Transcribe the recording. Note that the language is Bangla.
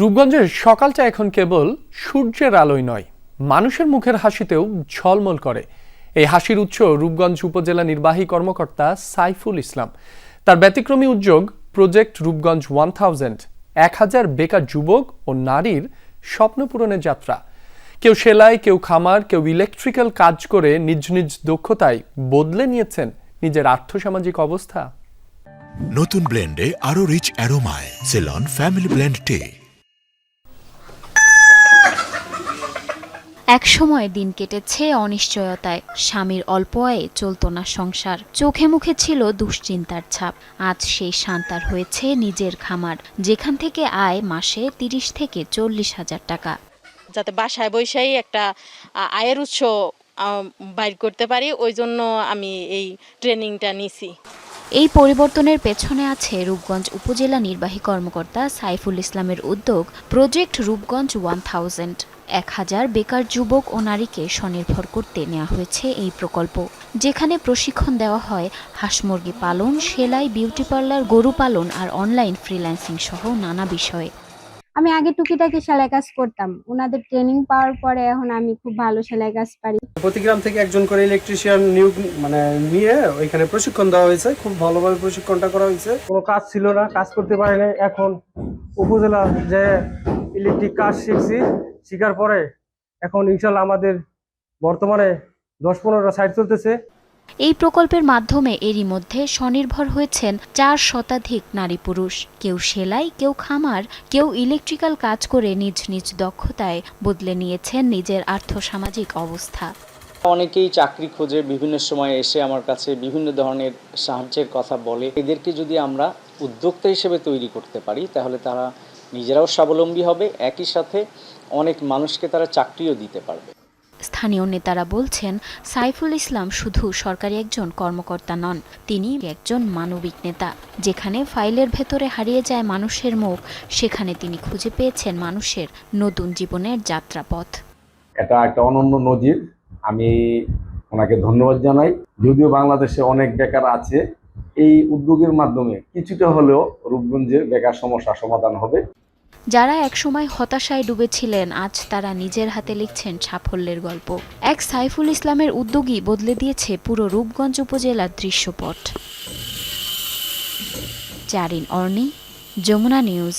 রূপগঞ্জের সকালটা এখন কেবল সূর্যের আলোয় নয়, মানুষের মুখের হাসিতেও ঝলমল করে। এই হাসির উৎস রূপগঞ্জ উপজেলা নির্বাহী কর্মকর্তা সাইফুল ইসলাম। তার ব্যতিক্রমী উদ্যোগ প্রজেক্ট রূপগঞ্জ ওয়ান থাউজেন্ড, এক হাজার বেকার যুবক ও নারীর স্বপ্ন পূরণের যাত্রা। কেউ সেলাই, কেউ খামার, কেউ ইলেকট্রিক্যাল কাজ করে নিজ নিজ দক্ষতায় বদলে নিয়েছেন নিজের আর্থসামাজিক অবস্থা। নতুন ব্লেন্ডে আরও রিচ অ্যারোমায় সেলন ফ্যামিলি ব্লেন্ড টে একসময় দিন কেটেছে অনিশ্চয়তায়। স্বামীর অল্প আয়ে চলতো না সংসার। চোখে মুখে ছিল দুশ্চিন্তার ছাপ। আজ সেই শান্তার হয়েছে নিজের খামার, যেখান থেকে আয় মাসে তিরিশ থেকে চল্লিশ হাজার টাকা। যাতে বাসায় বৈশাই একটা আয়ের উৎস বাইর করতে পারি, ওই জন্য আমি এই ট্রেনিংটা নিছি। এই পরিবর্তনের পেছনে আছে রূপগঞ্জ উপজেলা নির্বাহী কর্মকর্তা সাইফুল ইসলামের উদ্যোগ প্রজেক্ট রূপগঞ্জ ওয়ান থাউজেন্ড। এক হাজার বেকার যুবক ও নারীকে স্বনির্ভর করতে নেওয়া হয়েছে এই প্রকল্প, যেখানে প্রশিক্ষণ দেওয়া হয় হাঁস মুরগি পালন, সেলাই, বিউটি পার্লার, গরু পালন আর অনলাইন ফ্রিল্যান্সিং সহ নানা বিষয়ে। আমি আগে টুকিটাকি সেলাই কাজ করতাম। ওনাদের ট্রেনিং পাওয়ার পরে এখন আমি খুব ভালো সেলাই কাজ পারি। প্রতি গ্রাম থেকে একজন করে ইলেকট্রিশিয়ান নিয়োগ মানে নিয়ে ওইখানে প্রশিক্ষণ দেওয়া হয়েছে। খুব ভালোভাবে প্রশিক্ষণটা করা হয়েছে। কোনো কাজ ছিল না, কাজ করতে পারে না এখন উপজেলা যে ইলেকট্রিক কাজ শিখছি, শিখার পরে এখন ইনশাল্লাহ আমাদের বর্তমানে দশ পনেরোটা সাইট চলতেছে। এই প্রকল্পের মাধ্যমে এরই মধ্যে স্বনির্ভর হয়েছেন চার শতাধিক নারী পুরুষ। কেউ সেলাই, কেউ খামার, কেউ ইলেকট্রিক্যাল কাজ করে নিজ নিজ দক্ষতায় বদলে নিয়েছেন নিজের আর্থসামাজিক অবস্থা। অনেকেই চাকরি খোঁজে বিভিন্ন সময় এসে আমার কাছে বিভিন্ন ধরনের সাহায্যের কথা বলে। এদেরকে যদি আমরা উদ্যোক্তা হিসেবে তৈরি করতে পারি, তাহলে তারা নিজেরাও স্বাবলম্বী হবে। একই সাথে অনেক মানুষকে তারা চাকরিও দিতে পারবে। স্থানীয় নেতারা বলছেন, সাইফুল ইসলাম শুধু সরকারি একজন কর্মকর্তা নন, তিনি একজন মানবিক নেতা। যেখানে ফাইলের ভেতরে হারিয়ে যায় মানুষের মুখ, সেখানে তিনি খুঁজে পেয়েছেন মানুষের নতুন জীবনের যাত্রাপথ। এটা একটা অনন্য নজির। আমি ওনাকে ধন্যবাদ জানাই। যদিও বাংলাদেশে অনেক বেকার আছে, এই উদ্যোগের মাধ্যমে কিছুটা হলেও রূপগঞ্জের বেকার সমস্যা সমাধান হবে। যারা একসময় হতাশায় ডুবেছিলেন, আজ তারা নিজের হাতে লিখছেন সাফল্যের গল্প। এক সাইফুল ইসলামের উদ্যোগই বদলে দিয়েছে পুরো রূপগঞ্জ উপজেলার দৃশ্যপট। চারিন অর্নি, যমুনা নিউজ।